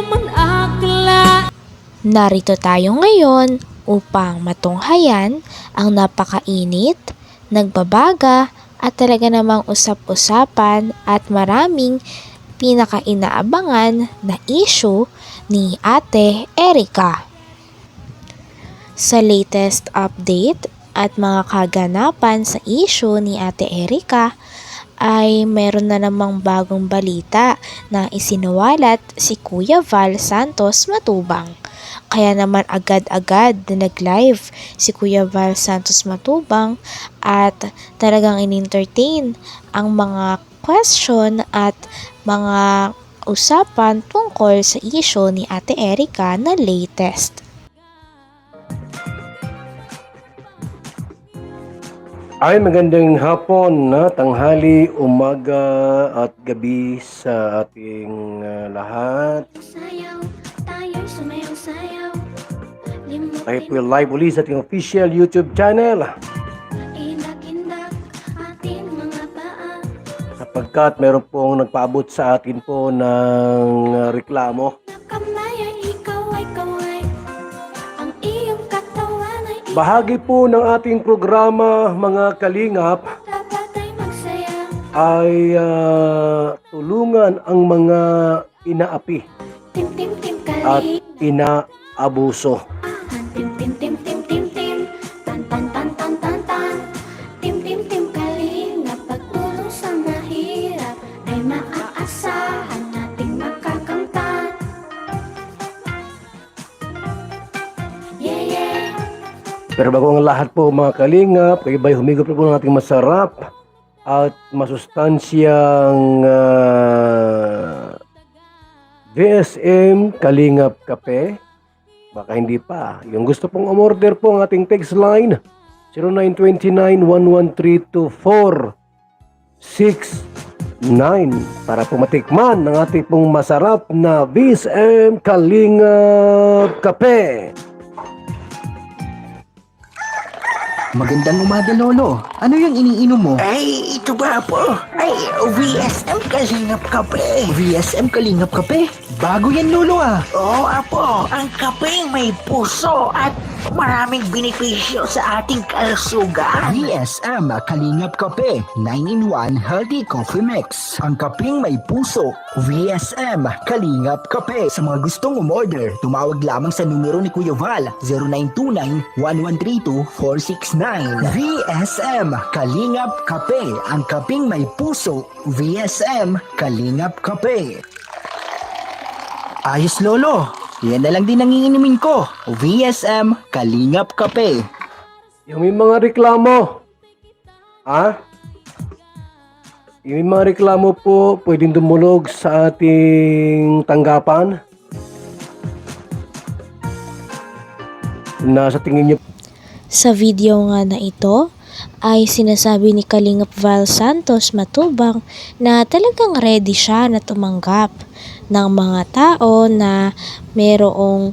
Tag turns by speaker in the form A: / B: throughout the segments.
A: naman akla
B: Narito tayo ngayon upang matunghayan ang napakainit, nagbabaga at talaga namang usap-usapan at maraming pinakainaabangan na issue ni Ate Erika. Sa latest update at mga kaganapan sa issue ni Ate Erika ay meron na namang bagong balita na isinawalat si Kuya Val Santos Matubang. Kaya naman agad-agad na nag-live si Kuya Val Santos Matubang at talagang in-entertain ang mga question at mga usapan tungkol sa issue ni Ate Erika na latest.
C: Ay magandang hapon na tanghali, umaga at gabi sa ating ah, lahat. Tayo po live uli sa ating official YouTube channel sapagkat meron pong nagpaabot sa atin po ng ah, reklamo. Bahagi po ng ating programa mga kalingap
D: ay
C: ah, tulungan ang mga inaapi at inaabuso. Pero bago ang lahat po mga kalingap, kayo ba'y humigop po ng ating masarap at masustansyang ah, VSM Kalingap Kape? Baka hindi pa. Yung gusto pong umorder po ang ating text line 0929-113-2469 para po matikman ng ating pong masarap na VSM Kalingap Kape.
E: Magandang umaga, Lolo. Ano yung iniinom mo?
F: Ay, ito ba po? Ay, VSM Kalingap Kape.
E: VSM Kalingap Kape. Bago yan, Lolo ah.
F: Oo, apo. Ang kapeng may puso at maraming benepisyo sa ating kalusugan.
E: VSM Kalingap Kape. 9-in-1 Healthy Coffee Mix. Ang kapeng may puso. VSM Kalingap Kape. Sa mga gustong umorder, tumawag lamang sa numero ni Kuya Val. 0929-1132-469. VSM Kalingap Kape. Ang kapeng may puso. VSM Kalingap Kape. Ayos lolo, yan na lang din ang iinumin ko. VSM Kalingap Kape.
C: Yung may mga reklamo. Ha? Yung may mga reklamo po, pwedeng dumulog sa ating tanggapan. Na sa tingin niyo
B: Sa video nga na ito ay sinasabi ni Kalingap Val Santos Matubang na talagang ready siya na tumanggap ng mga tao na merong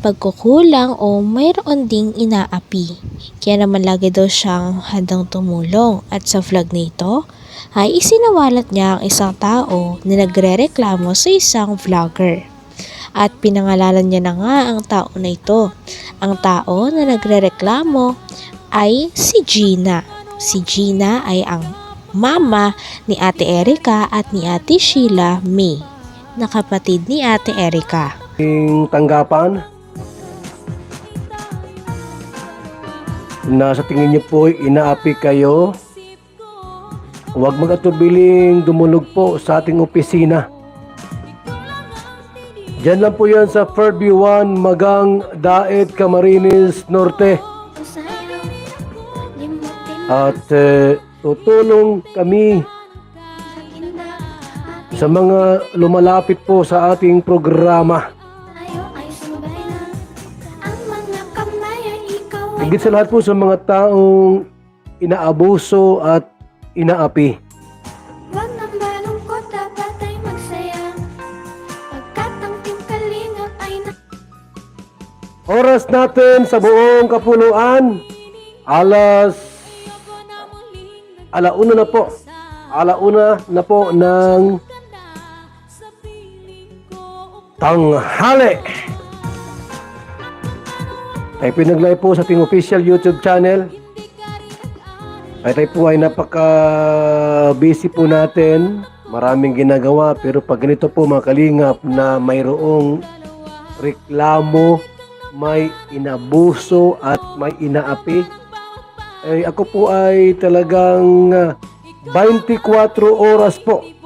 B: pagkukulang o mayroon ding inaapi. Kaya naman lagi daw siyang handang tumulong at sa vlog nito ay isinawalat niya ang isang tao na nagre-reklamo sa isang vlogger. At pinangalanan niya na nga ang tao na ito. Ang tao na nagre-reklamo ay si Gina. Si Gina ay ang mama ni Ate Erika at ni Ate Sheila May, na kapatid ni Ate Erika.
C: ating tanggapan. Na sa tingin niyo po inaapi kayo. Huwag mag-atubiling dumulog po sa ating opisina. Diyan lang po yan sa Fairview 1, Magang, Daet, Camarines Norte. At eh, tutulong kami sa mga lumalapit po sa ating programa. Higit sa lahat po sa mga taong inaabuso at inaapi. Oras natin sa buong kapuluan, alas alauna na po. Alauna na po ng tanghali. Tayo pinaglay po sa ating official YouTube channel. Ay tayo po ay napaka-busy po natin. Maraming ginagawa pero pag ganito po mga kalingap na mayroong reklamo, may inabuso at may inaapi, ay ako po ay talagang ah, 24 oras po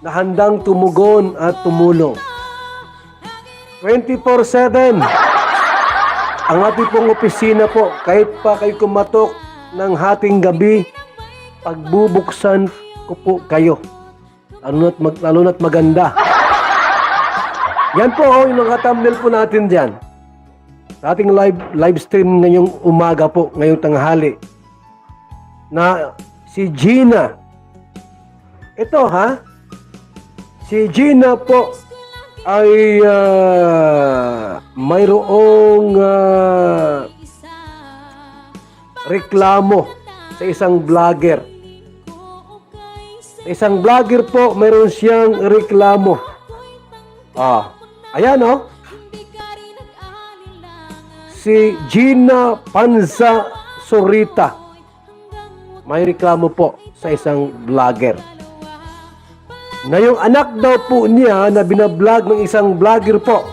C: na handang tumugon at tumulong. 24-7 ang ating pong opisina po, kahit pa kayo kumatok ng hating gabi, pagbubuksan ko po kayo. Lalo na't, mag, lalo na't maganda. Yan po, oh, yung mga thumbnail po natin dyan. Sa ating live, live stream ngayong umaga po, ngayong tanghali. Na si Gina. Ito ha, Si Gina po ay ah, mayroong ah, reklamo sa isang vlogger. Sa isang vlogger po, mayroon siyang reklamo. Ah, ayan oh. Si Gina Panza Sorita. May reklamo po sa isang vlogger na yung anak daw po niya na binablog ng isang vlogger po.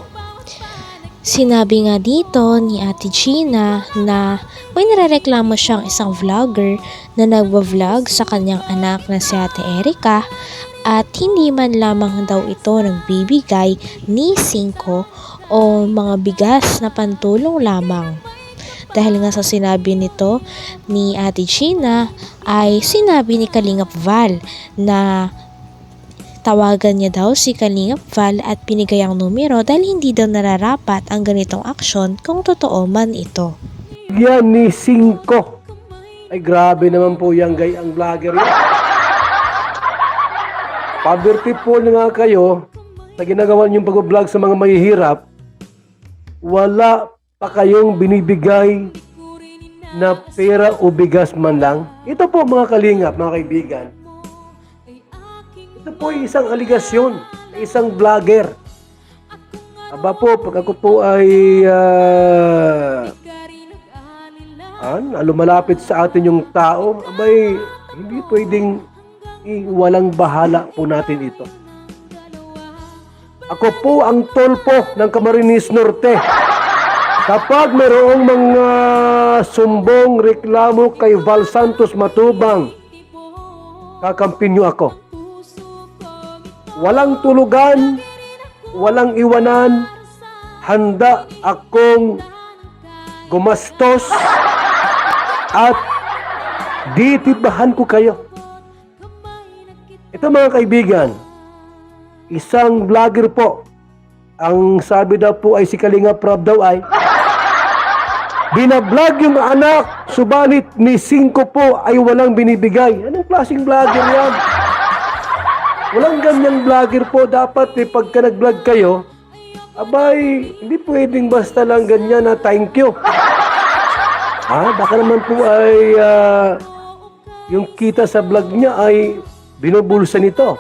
B: Sinabi nga dito ni Ate Gina na may nirereklamo siyang isang vlogger na nagwa-vlog sa kanyang anak na si Ate Erika at hindi man lamang daw ito nagbibigay ni 5 o mga bigas na pantulong lamang. Dahil nga sa sinabi nito ni Ate Gina ay sinabi ni Kalingap Val na Tawagan niya daw si Kalingap Val at binigay ang numero dahil hindi daw nararapat ang ganitong aksyon kung totoo man ito.
C: Yan ni Cinco. Ay grabe naman po yung gay ang vlogger. Poverty pool na nga kayo sa ginagawa niyong pag-vlog sa mga mahihirap, wala pa kayong binibigay na pera o bigas man lang. Ito po mga kalingap, mga kaibigan. Ito po ay isang aligasyon sa isang vlogger. Aba po, pag ako po ay ah, an, lumalapit sa atin yung tao, abay, hindi pwedeng iwalang bahala po natin ito. Ako po ang tolpo ng Camarines Norte. Kapag mayroong mga sumbong reklamo kay Val Santos Matubang, kakampin ako. Walang tulugan, walang iwanan, handa akong gumastos at ditibahan ko kayo. Ito mga kaibigan, isang vlogger po, ang sabi daw po ay si Kalinga Prab daw ay, binablog yung anak, subalit ni Cinco po ay walang binibigay. Anong klaseng vlogger yan? Walang ganyang vlogger po. Dapat eh, pagka nag-vlog kayo, abay, hindi pwedeng basta lang ganyan na thank you. Ha? Baka naman po ay ah, yung kita sa vlog niya ay binubulsa nito.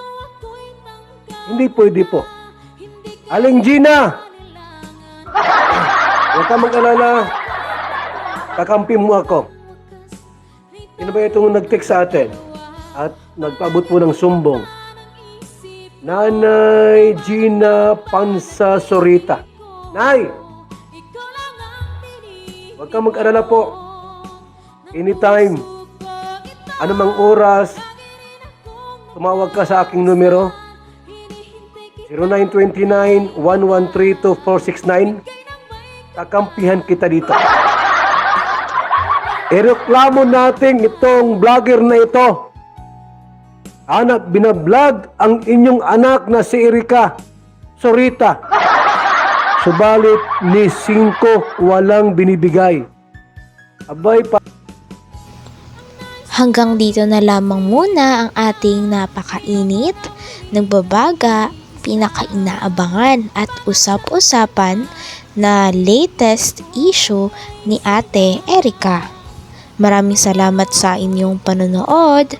C: Hindi pwede po. Aling Gina! Huwag ka mag-alala. Kakampi mo ako. Sino ba itong nag-text sa atin? At nagpaabot po ng sumbong. Nanay Gina Pansa Sorita. Nay! Huwag kang mag-alala po. Anytime, anumang oras, tumawag ka sa aking numero. 0929-113-2469. Kakampihan kita dito. Ireklamo natin itong vlogger na ito. Anak, binablog ang inyong anak na si Erika Sorita. Subalit ni Cinco walang binibigay. Abay pa.
B: Hanggang dito na lamang muna ang ating napakainit, nagbabaga, pinakainaabangan at usap-usapan na latest issue ni Ate Erika. Maraming salamat sa inyong panonood.